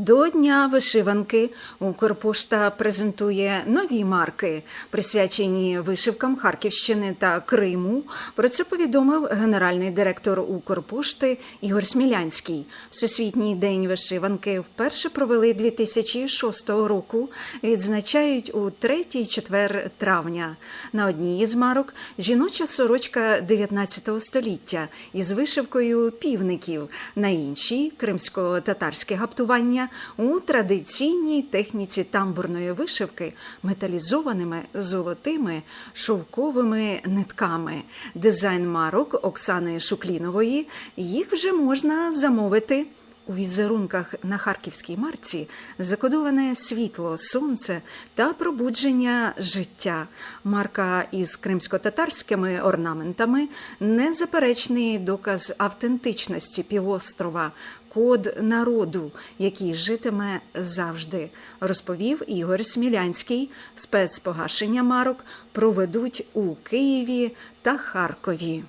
До Дня вишиванки Укрпошта презентує нові марки, присвячені вишивкам Харківщини та Криму. Про це повідомив генеральний директор Укрпошти Ігор Смілянський. Всесвітній день вишиванки вперше провели 2006 року. Відзначають у 3-4 травня. На одній із марок жіноча сорочка 19 століття із вишивкою півників, на іншій кримсько-татарське гаптування у традиційній техніці тамбурної вишивки металізованими золотими шовковими нитками. Дизайн марок Оксани Шуклінової їх вже можна замовити. У візерунках на харківській марці закодоване світло, сонце та пробудження життя. Марка із кримсько-татарськими орнаментами незаперечний доказ автентичності півострова, код народу, який житиме завжди, розповів Ігор Смілянський. Спецпогашення марок проведуть у Києві та Харкові.